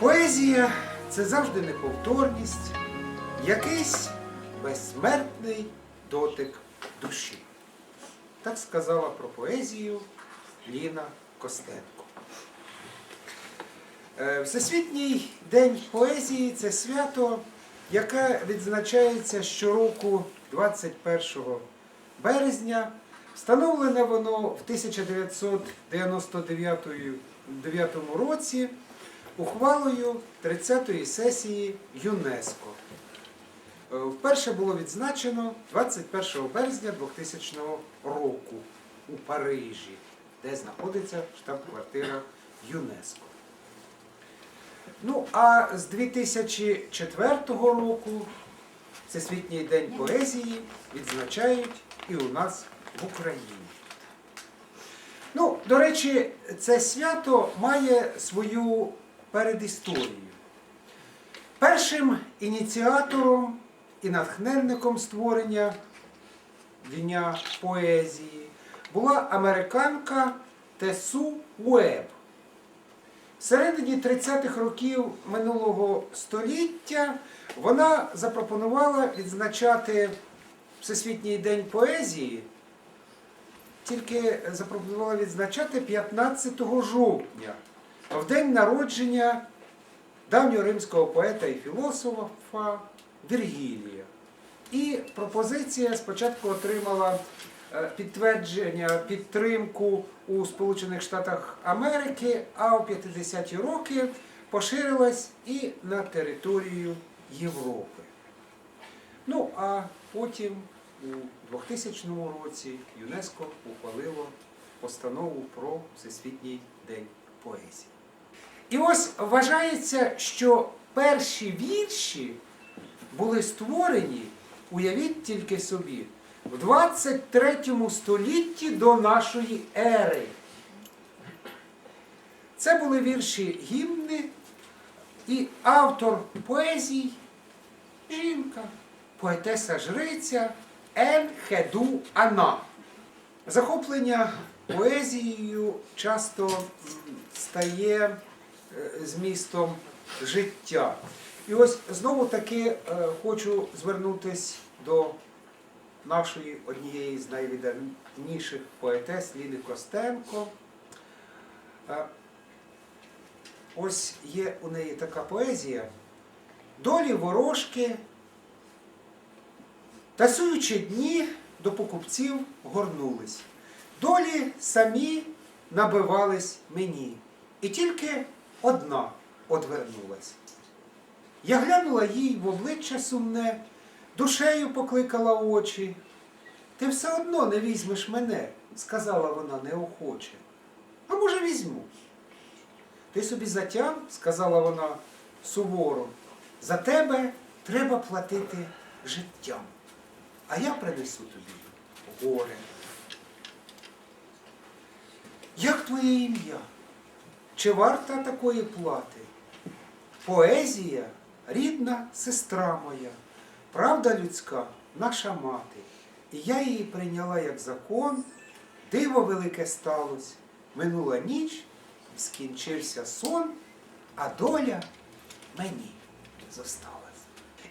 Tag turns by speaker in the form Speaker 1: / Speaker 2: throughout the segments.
Speaker 1: Поезія це завжди неповторність, якийсь безсмертний дотик душі. Так сказала про поезію Ліна Костенко. Е, Всесвітній день поезії це свято, яке відзначається щороку 21 березня. Встановлене воно в 1999 році ухвалою 30-ї сесії ЮНЕСКО. Е, Вперше було відзначено 21 березня 2000 року у Парижі, де знаходиться штаб-квартира ЮНЕСКо. Ну, а з 2004 року Всесвітній день поезії відзначають і у нас в Україні. Ну, до речі, це свято має свою передісторію. Першим ініціатором і натхненником створення Дня поезії була американка Тесу Уеб. В середині 30-х років минулого століття вона запропонувала відзначати Всесвітній день поезії, тільки запропонувала відзначати 15 жовтня, в день народження давнього римського поета і філософа Вергілія. І пропозиція спочатку отримала е, підтвердження, підтримку у Сполучених Штатах Америки, а у 50-ті роки поширилась і на територію Європи. Ну, а потім у 2000 році ЮНЕСКО ухвалило постанову про Всесвітній день поезії. І ось вважається, що перші вірші були створені, уявіть тільки собі, в 23 столітті до нашої ери. Це були вірші гімни, і автор поезій жінка, поетеса жриця Ен Хеду Ана. Захоплення поезією часто стає змістом життя. І ось знову таки е, хочу звернутися до нашої однієї з найвідданіших поетес Ліни Костенко. Е, Ось є у неї така поезія. Долі ворожки, тасуючи дні до покупців горнулись. Долі самі набивались мені, і тільки одна одвернулась. Я глянула їй в обличчя сумне, душею покликала очі. Ти все одно не візьмеш мене, сказала вона неохоче. А може, візьму. Ти собі затям, сказала вона суворо, за тебе треба платити життям, а я принесу тобі горе. Як твоє ім'я? Чи варта такої плати? Поезія рідна сестра моя, правда людська наша мати. І я її прийняла як закон, диво велике сталося, минула ніч, скінчився сон, а доля мені зосталась.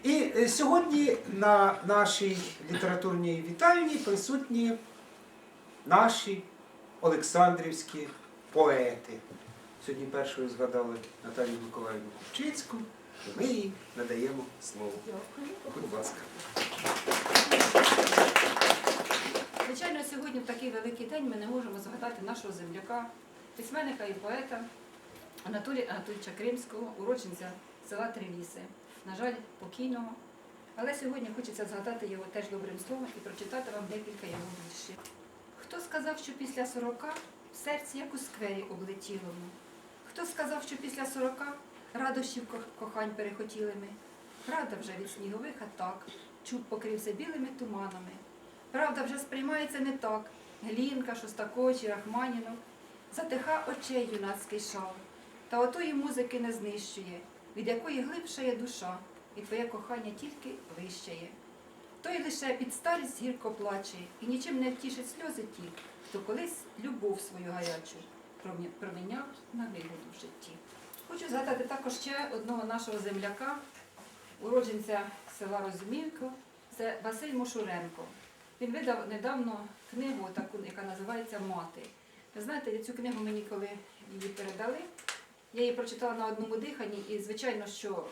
Speaker 1: І е, сьогодні на нашій літературній вітальні присутні наші Олександрівські поети. Сьогодні першою згадали Наталію Миколаївну Купчицьку, ми їй надаємо слово. Будь ласка.
Speaker 2: Звичайно, сьогодні в такий великий день ми не можемо згадати нашого земляка, письменника і поета Анатолія Анатолійовича Кримського, уродженця села Триліси. На жаль, покійного. Але сьогодні хочеться згадати його теж добрим словом і прочитати вам декілька його віршів. Хто сказав, що після сорока в серці як у сквері облетілому? Хто сказав, що після сорока радощів кохань перехотіли ми? Правда вже від снігових атак, чуб покрився білими туманами. Правда вже сприймається не так. Глінка, Шостакочі, Рахманінов. Затиха очей юнацький шал. Та отої музики не знищує, від якої глибша є душа, і твоє кохання тільки вищає. Той лише під старість гірко плаче, і нічим не втішить сльози ті, хто колись любов свою гарячу проміняв на вигоду в житті. Хочу згадати також ще одного нашого земляка, уродженця села Розумівко, це Василь Мошуренко. Він видав недавно книгу, таку, яка називається Мати. Ви знаєте, цю книгу мені коли її передали, я її прочитала на одному диханні, і звичайно, що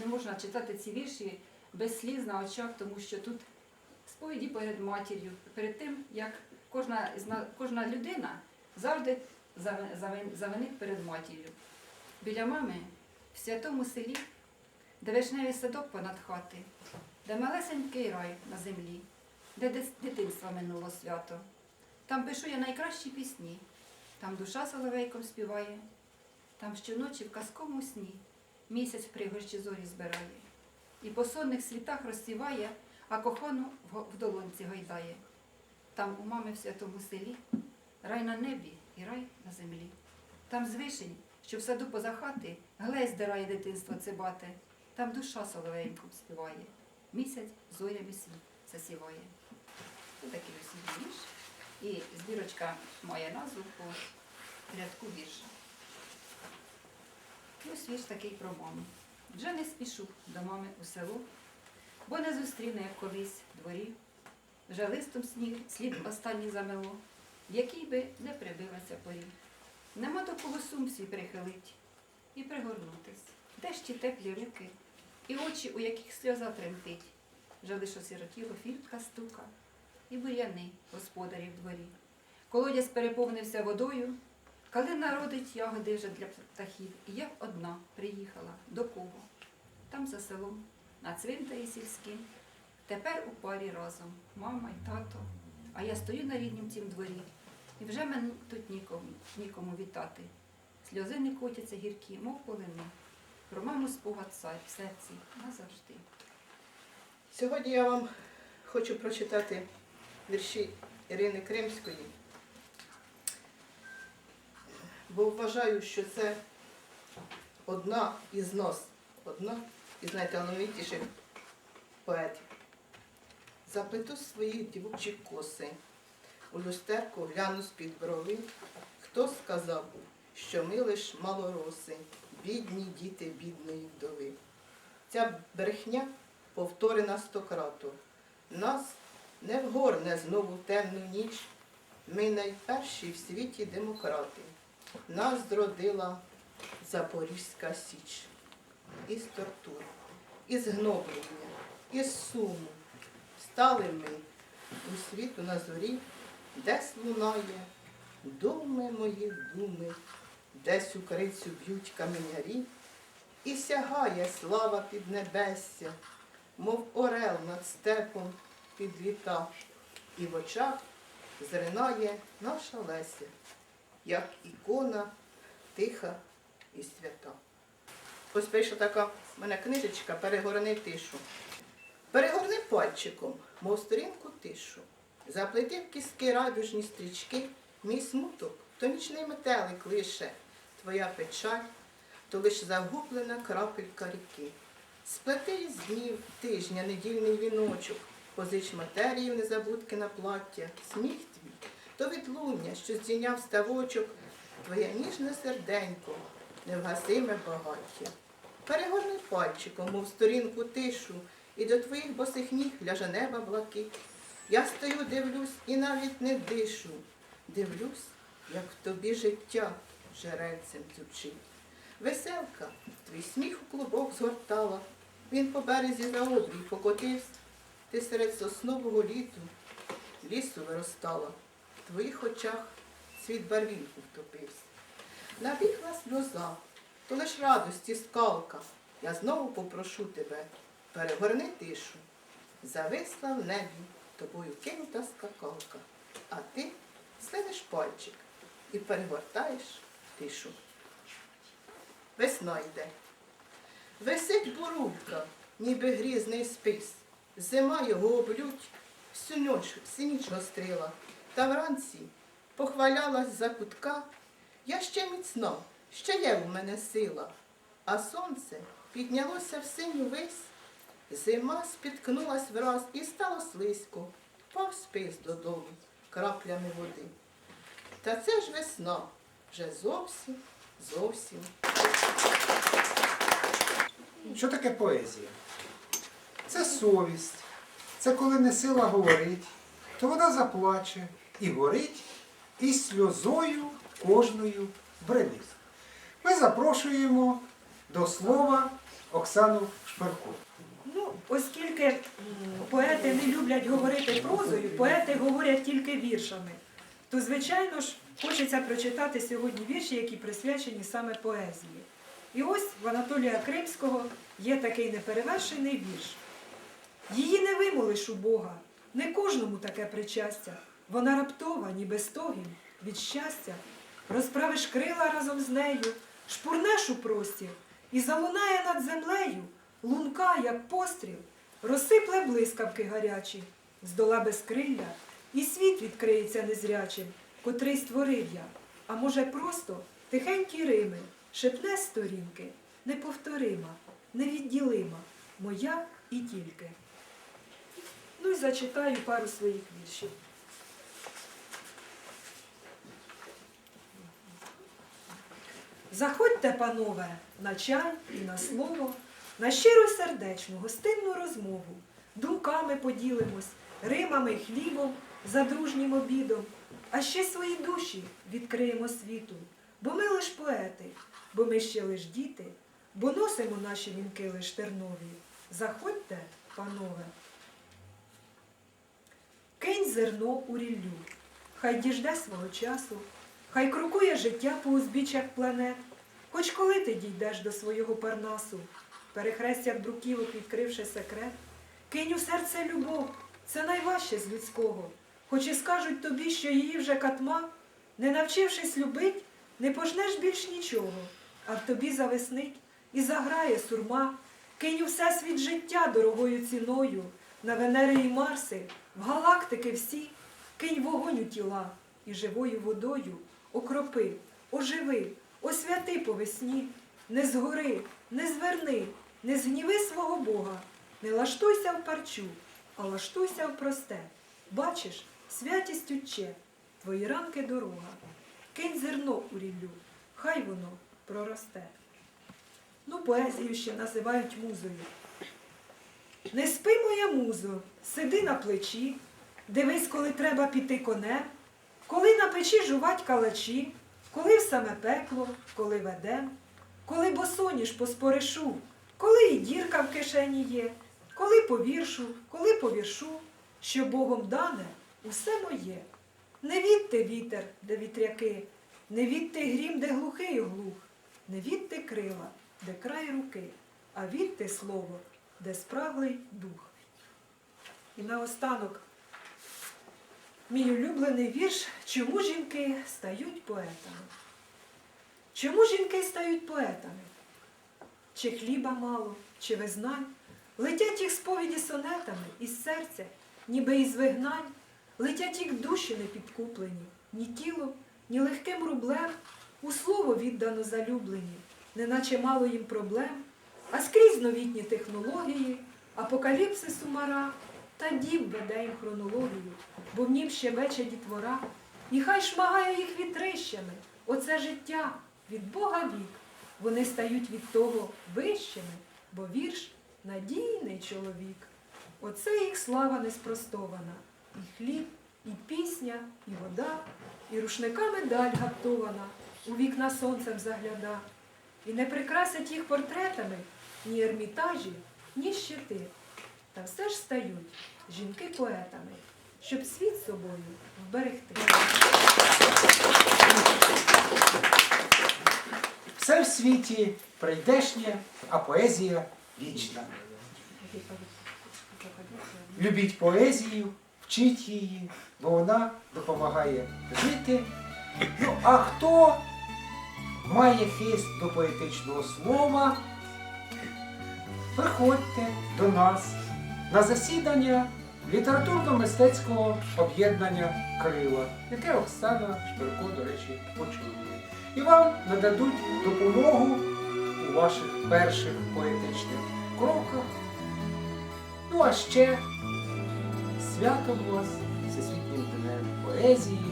Speaker 2: не можна читати ці вірші без сліз на очах, тому що тут сповіді перед матір'ю, перед тим, як кожна, кожна людина завжди завинить перед матір'ю. Біля мами в святому селі, де вишневий садок понад хати, де малесенький рай на землі, де дитинства минуло свято. Там пишу я найкращі пісні, там душа соловейком співає, там щоночі в казковому сні місяць в пригощі зорі збирає, і по сонних світах розсіває, а кохану в долонці гойдає. Там у мами в святому селі рай на небі і рай на землі. Там з вишень, що в саду поза хати, глей здирає дитинство цибати. Там душа соловейком співає, місяць зорями світ засіває. Ось такий ось вірш. І збірочка має назву по рядку вірша. Ось вірш такий про маму. Вже не спішу до мами у село, бо не зустріне, як колись дворі. Вже листом сніг слід останній замело, в який би не прибилася порі. Нема до кого сум свій прихилить і пригорнутись, де ж ті теплі руки, і очі, у яких сльоза тремтить. Вже лиш осиротіло фіртка стука, і бур'яни господарі в дворі. Колодязь переповнився водою, калина родить ягоди вже для птахів. І я одна приїхала до кого? Там за селом, на цвинтарі сільським. Тепер у парі разом, мама й тато, а я стою на ріднім тім дворі. І вже мене тут нікому, нікому вітати. Сльози не котяться гіркі, мов полини. Про маму спогад цар в серці назавжди.
Speaker 3: Сьогодні я вам хочу прочитати вірші Ірини Кримської, бо вважаю, що це одна із нас, одна із найталановитіших поетів. Заплету свої дівочі коси, у люстерку гляну з-під брови. Хто сказав, що ми лиш малороси, бідні діти бідної вдови. Ця брехня повторена стократу. Нас не вгорне знову темну ніч. Ми найперші в світі демократи. Нас зродила Запорізька Січ. Із тортур, із гноблення, із суму. Стали ми у світу на зорі, десь лунає, думи мої думи, десь у крицю б'ють каменярі. І сягає слава під небесся, мов орел над степом під літа, і в очах зринає наша Леся, як ікона тиха і свята. Ось прийшла така в мене книжечка Перегорни тишу. Перегорни пальчиком, мов сторінку тишу. Заплети в кіски радужні стрічки, мій смуток, то нічний метелик лише, твоя печаль, то лиш загублена крапелька ріки. Сплети із днів тижня недільний віночок, позич матерії в незабудки на плаття, сміх твій, то відлуння, що здійняв ставочок, твоє ніжне серденько, невгасиме багаття. Перегорни пальчиком, мов сторінку тишу, і до твоїх босих ніг ляже неба блакить. Я стою, дивлюсь і навіть не дишу. Дивлюсь, як в тобі життя жерельцем дзючить. Веселка, твій сміх у клубок згортала. Він по березі за обрій покотився. Ти серед соснового літу лісу виростала. В твоїх очах світ барвінку втопився. Набігла сльоза, то лиш радості скалка. Я знову попрошу тебе, перегорни тишу. Зависла в небі тобою кинута скакалка, а ти слинеш пальчик і перегортаєш тишу. Весна йде. Висить бурулька, ніби грізний спис. Зима його облють, всю ніч, всю ніч гострила. Та вранці похвалялась за кутка. Я ще міцна, ще є у мене сила. А сонце піднялося в синю вись. Зима спіткнулась враз і стало слизько. Впав спис додому краплями води. Та це ж весна, вже зовсім, зовсім
Speaker 1: Що таке поезія? Це совість. Це коли не сила говорить, то вона заплаче і горить, і сльозою кожною бренить. Ми запрошуємо до слова Оксану Шперко.
Speaker 4: Оскільки поети не люблять говорити прозою, поети говорять тільки віршами, то, звичайно ж, хочеться прочитати сьогодні вірші, які присвячені саме поезії. І ось в Анатолія Кримського є такий неперевершений вірш. Її не вимолиш у Бога, не кожному таке причастя. Вона раптова, ніби стогін від щастя. Розправиш крила разом з нею, шпурнеш у простір і залунає над землею лунка, як постріл, розсипле блискавки гарячі, здола безкрилля, і світ відкриється незрячим, котрий створив я. А може, просто тихенькі рими, шепне сторінки, неповторима, невідділима, моя і тільки. Ну і зачитаю пару своїх віршів. Заходьте, панове, на чай і на слово, на щиру сердечну, гостинну розмову. Думками поділимось, римами хлібом, за дружнім обідом, а ще свої душі відкриємо світу. Бо ми лиш поети, бо ми ще лиш діти, бо носимо наші вінки лиш тернові. Заходьте, панове. Кинь зерно у ріллю, хай діжде свого часу, хай крокує життя по узбіччях планет, хоч коли ти дійдеш до свого парнасу, перехрестях друківок відкривши секрет, кинь у серце любов, це найважче з людського, хоч і скажуть тобі, що її вже катма, не навчившись любить, не пожнеш більш нічого, а в тобі завеснить і заграє сурма, кинь у всесвіт життя дорогою ціною, на Венери і Марси, в галактики всі, кинь вогонь у тіла і живою водою окропи, оживи, освяти по весні, не згори, не зверни, не згніви свого Бога, не лаштуйся в парчу, а лаштуйся в просте. Бачиш, святість уче, твої ранки дорога. Кинь зерно у ріллю, хай воно проросте. Ну, поезію ще називають музою. Не спи, моя музо, сиди на плечі, дивись, коли треба піти конем, коли на печі жувать калачі, коли в саме пекло, коли ведем, коли босоніж по споришу, коли і дірка в кишені є, коли по віршу, коли по віршу, що Богом дане усе моє. Не відти вітер, де вітряки, не відти грім, де глухий глух, не відти крила, де край руки, а відти слово, де спраглий дух. І наостанок мій улюблений вірш Чому жінки стають поетами? Чому жінки стають поетами? Чи хліба мало, чи визнань? Летять їх сповіді сонетами із серця, ніби із вигнань, летять їх душі не підкуплені, ні тілом, ні легким рублем, у слово віддано залюблені, неначе мало їм проблем, а скрізь новітні технології, апокаліпсис умара, та діб веде їм хронологію, бо в нім ще вече дітвора, і хай шмагає їх вітрищами, оце життя від Бога вік. Вони стають від того вищими, бо вірш надійний чоловік. Оце їх слава неспростована, і хліб, і пісня, і вода, і рушниками даль гаптована, у вікна сонцем загляда. І не прикрасять їх портретами ні ермітажі, ні щити. Та все ж стають жінки поетами, щоб світ собою вберегти.
Speaker 1: Все в світі прийдешнє, а поезія вічна. Любіть поезію, вчіть її, бо вона допомагає жити. Ну, а хто має хист до поетичного слова, приходьте до нас на засідання літературно-мистецького об'єднання Крила, яке Оксана Шпирко, до речі, очолює. І вам нададуть допомогу у ваших перших поетичних кроках. Ну а ще свято у вас Всесвітнім днем поезії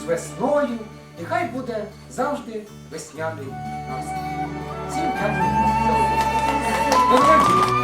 Speaker 1: з весною. Нехай буде завжди весняний настрій. Всім дякую. за увагу.